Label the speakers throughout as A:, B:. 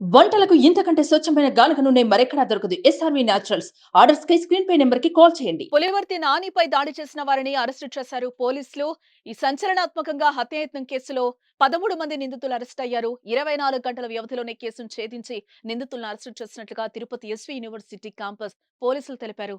A: వంటలకు ఇంతకంటే స్వచ్ఛమైన గానుక నూనె మరెక్కడా దొరకదు. ఎస్ఆర్వి న్యాచురల్స్ ఆర్డర్స్ కై స్క్రీన్ పై నెంబర్కి కాల్ చేయండి.
B: పులివర్తి నానిపై దాడి చేసిన వారిని అరెస్టు చేశారు పోలీసులు. ఈ సంచలనాత్మకంగా హత్యాయత్నం కేసులో పదమూడు మంది నిందితులు అరెస్ట్ అయ్యారు. ఇరవై నాలుగు గంటల వ్యవధిలోనే కేసును ఛేదించి నిందితులను అరెస్టు చేసినట్లుగా తిరుపతి ఎస్వి యూనివర్సిటీ క్యాంపస్ పోలీసులు తెలిపారు.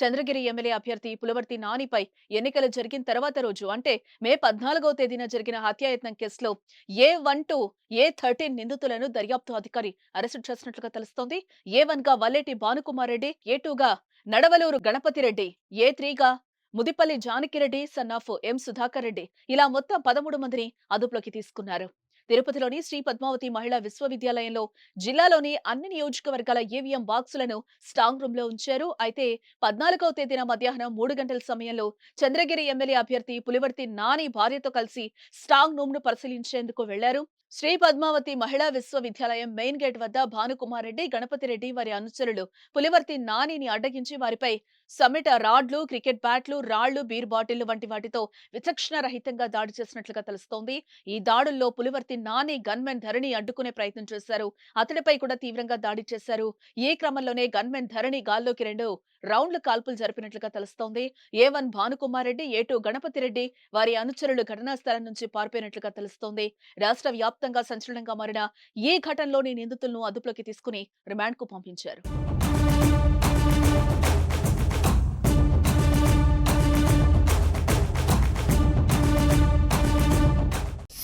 B: చంద్రగిరి ఎమ్మెల్యే అభ్యర్థి పులవర్తి నానిపై ఎన్నికలు జరిగిన తర్వాత రోజు అంటే మే పద్నాలుగో తేదీన జరిగిన హత్యాయత్నం కేసులో A one two A thirteen నిందితులను దర్యాప్తు అధికారి అరెస్టు చేసినట్లుగా తెలుస్తోంది. ఏ వన్గా వల్లేటి భానుకుమార్ రెడ్డి ఏ టూగా Nadavaluru Ganapathi Reddy A త్రీగా Mudipalli Janakireddy son of M Sudhakar Reddy ఇలా మొత్తం పదమూడు మందిని అదుపులోకి తీసుకున్నారు. తిరుపతిలోని శ్రీ పద్మావతి మహిళా విశ్వవిద్యాలయంలో జిల్లాలోని అన్ని నియోజకవర్గాల ఈవీఎం బాక్సులను స్ట్రాంగ్ రూమ్లో ఉంచారు. అయితే పద్నాలుగవ తేదీన మధ్యాహ్నం మూడు గంటల సమయంలో చంద్రగిరి ఎమ్మెల్యే అభ్యర్థి పులివర్తి నాని భార్యతో కలిసి స్ట్రాంగ్ రూమ్ను పరిశీలించేందుకు వెళ్ళారు. శ్రీ పద్మావతి మహిళా విశ్వవిద్యాలయం మెయిన్ గేట్ వద్ద భానుకుమార్ రెడ్డి గణపతి రెడ్డి వారి అనుచరులు పులివర్తి నానిని అడ్డగించి వారిపై సమిట రాడ్లు క్రికెట్ బ్యాట్లు రాళ్ళు బీర్ బాటిళ్ళు వంటి వాటితో విచక్షణ రహితంగా దాడి చేసినట్లుగా తెలుస్తోంది. ఈ దాడుల్లో పులివర్తి నాని గన్మెన్ ధరణి అడ్డుకునే ప్రయత్నం చేశారు. అతడిపై కూడా తీవ్రంగా దాడి చేశారు. ఈ క్రమంలోనే గన్మెన్ ధరణి గాల్లోకి రెండు రౌండ్ల కాల్పులు జరిపినట్లుగా తెలుస్తోంది. A one Bhanukumareddy A two Ganapathi Reddy వారి అనుచరులు ఘటనా స్థలం నుంచి పారిపోయినట్లుగా తెలుస్తోంది. రాష్ట్ర వ్యాప్తంగా సంచలనంగా మారిన ఈ ఘటనలోని నిందితులను అదుపులోకి తీసుకుని రిమాండ్కు పంపించారు.